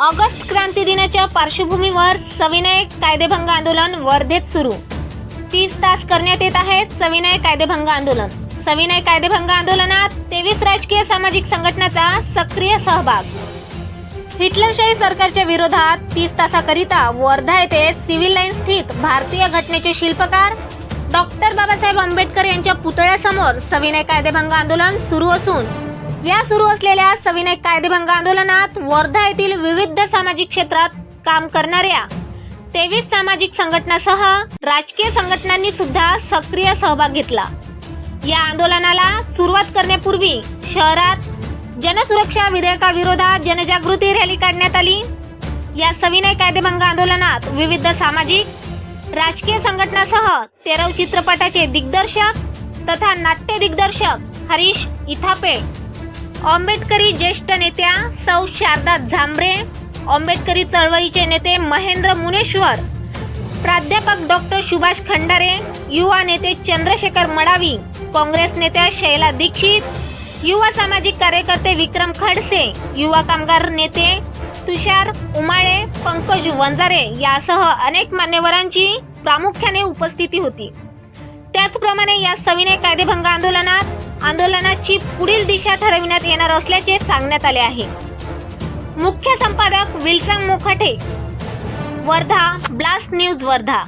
August क्रांती दिनाच्या पार्श्वभूमीवर सविनय कायदेभंग आंदोलन वर्धेत सुरू. तीस तास करण्यात येत आहे सविनय कायदेभंग आंदोलन. सविनय कायदेभंग आंदोलनात तेवीस राजकीय सामाजिक संघटनाचा सक्रिय सहभाग. हिटलरशाही सरकारच्या विरोधात तीस तासाकरिता वर्धा येथे सिव्हिल लाईन स्थित भारतीय घटनेचे शिल्पकार डॉक्टर बाबासाहेब आंबेडकर यांच्या पुतळ्यासमोर सविनय कायदेभंग आंदोलन सुरू असून या सुरू असलेल्या सविनय कायदेभंग आंदोलनात वर्धा येथील विविध सामाजिक क्षेत्रात काम करणाऱ्या तेवीस सामाजिक संघटनासह राजकीय संघटनांनी सुद्धा सक्रिय सहभाग घेतला. या आंदोलनाला सुरुवात करण्यापूर्वी शहरात जनसुरक्षा विधेयकाविरोधात जनजागृती रॅली काढण्यात आली. या सविनय कायदेभंग आंदोलनात विविध सामाजिक राजकीय संघटनासह तेरव चित्रपटाचे दिग्दर्शक तथा नाट्य दिग्दर्शक हरीश इथापे आंबेडकरी ज्येष्ठ नेत्या सौ शारदा झांबरे आंबेडकरी चळवळीचे नेते महेंद्र मुनेश्वर प्राध्यापक डॉक्टर सुभाष खंडारे युवा नेते चंद्रशेखर मडावी काँग्रेस नेत्या शैला दीक्षित युवा सामाजिक कार्यकर्ते विक्रम खडसे युवा कामगार नेते तुषार उमाळे पंकज वंजारे यासह अनेक मान्यवरांची प्रामुख्याने उपस्थिती होती. त्याचप्रमाणे या सविनय कायदेभंग आंदोलनात आंदोलनाची पुढील दिशा ठरविण्यात येणार असल्याचे सांगण्यात आले आहे. मुख्य संपादक Wilson Mokhate Wardha blast news Wardha.